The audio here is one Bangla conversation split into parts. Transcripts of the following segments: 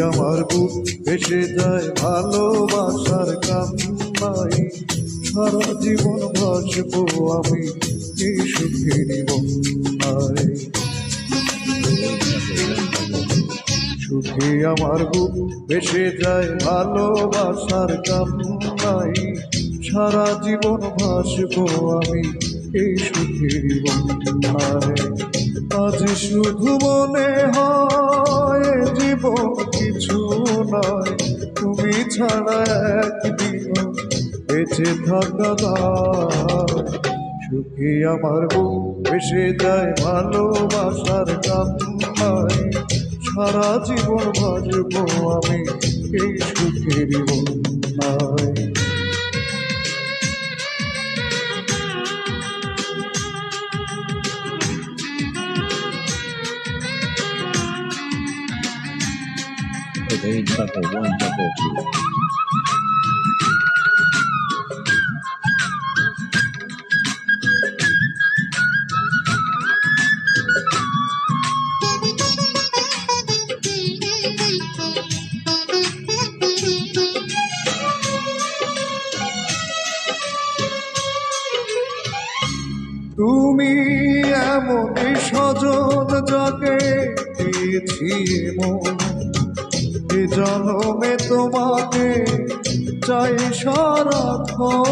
আমার বুক এসে যায় ভালোবাসার কান্নাই সারা জীবন ভাসবো আমি এই সুখের বন্যায়। সুখে আমার বুক ভেসে যায় ভালোবাসার কান্নাই সারা জীবন ভাসবো আমি এই সুখের বন্যায় আজ শুধু মনে হয় জীবন কিছু নয়। তুমি ছাড়া একদিন বেঁচে থাকা সুখী আমার বুক যায় ভালোবাসার কান্নায় সারা জীবন ভাসবো আমি, এই সুখের বন্যায় Okay, double one, double two. তুমি এমনই স্বজন যাকে দিয়েছি মন এ জন্মে তোমাকে চাই সারাক্ষণ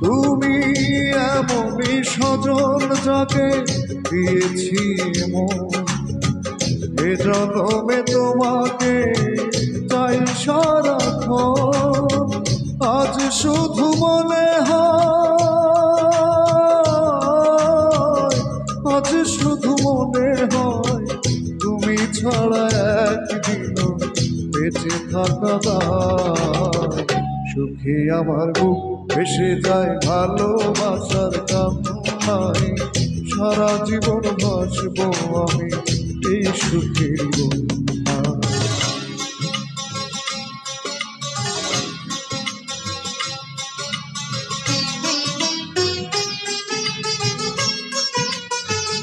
তুমি এমনই স্বজন যাকে দিয়েছি মন। এ জন্মে তোমাকে চাই সারাক্ষণ আজ শুধু মনে হয় আজ শুধু মনে হয়। তুমি ছাড়া একদিন বেঁচে থাকা সুখে আমার বুক ভেসে যায় ভালোবাসার কামনায় সারা জীবন বাসবো আমি এই সুখের বন্যায়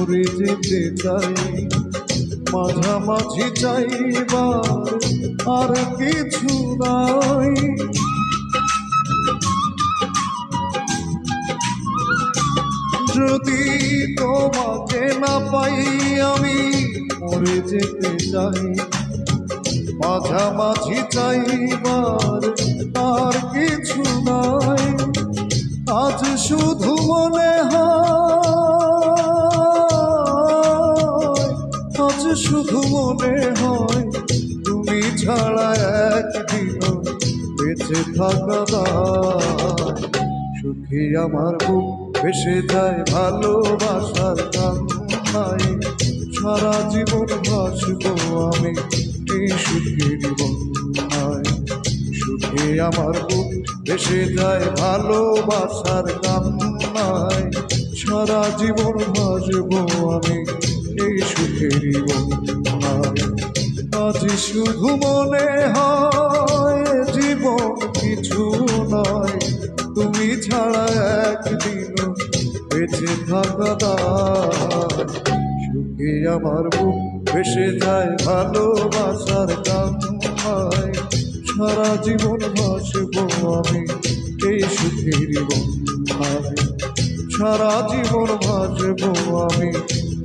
মরে যেতে চাই। মাঝামাঝি চাইবার আর কিছু নাই। যদি তোমাকে না পাই, আমি মরে যেতে চাই। মাঝামাঝি চাইবার আর কিছু নাই। আজ শুধু মনে বেঁচে থাকা সুখী আমার বুক ভেসে যায় ভালোবাসার কান্নায়। সারা জীবন ভাসবো আমি সুখের বন্যায়। সুখে আমার বুক ভেসে যায় ভালোবাসার কান্নায়। সারা জীবন ভাসবো আমি এই সুখের বন্যায়। আজ শুধু মনে হয় ছাড়া একদিন বেঁচে থাকা সুখে আমার বুক ভেসে যায় ভালোবাসার কান্নায়। সারা জীবন ভাসবো আমি এই সুখের বন্যায় সারা জীবন ভাসবো আমি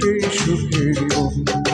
এই সুখের বন্যায়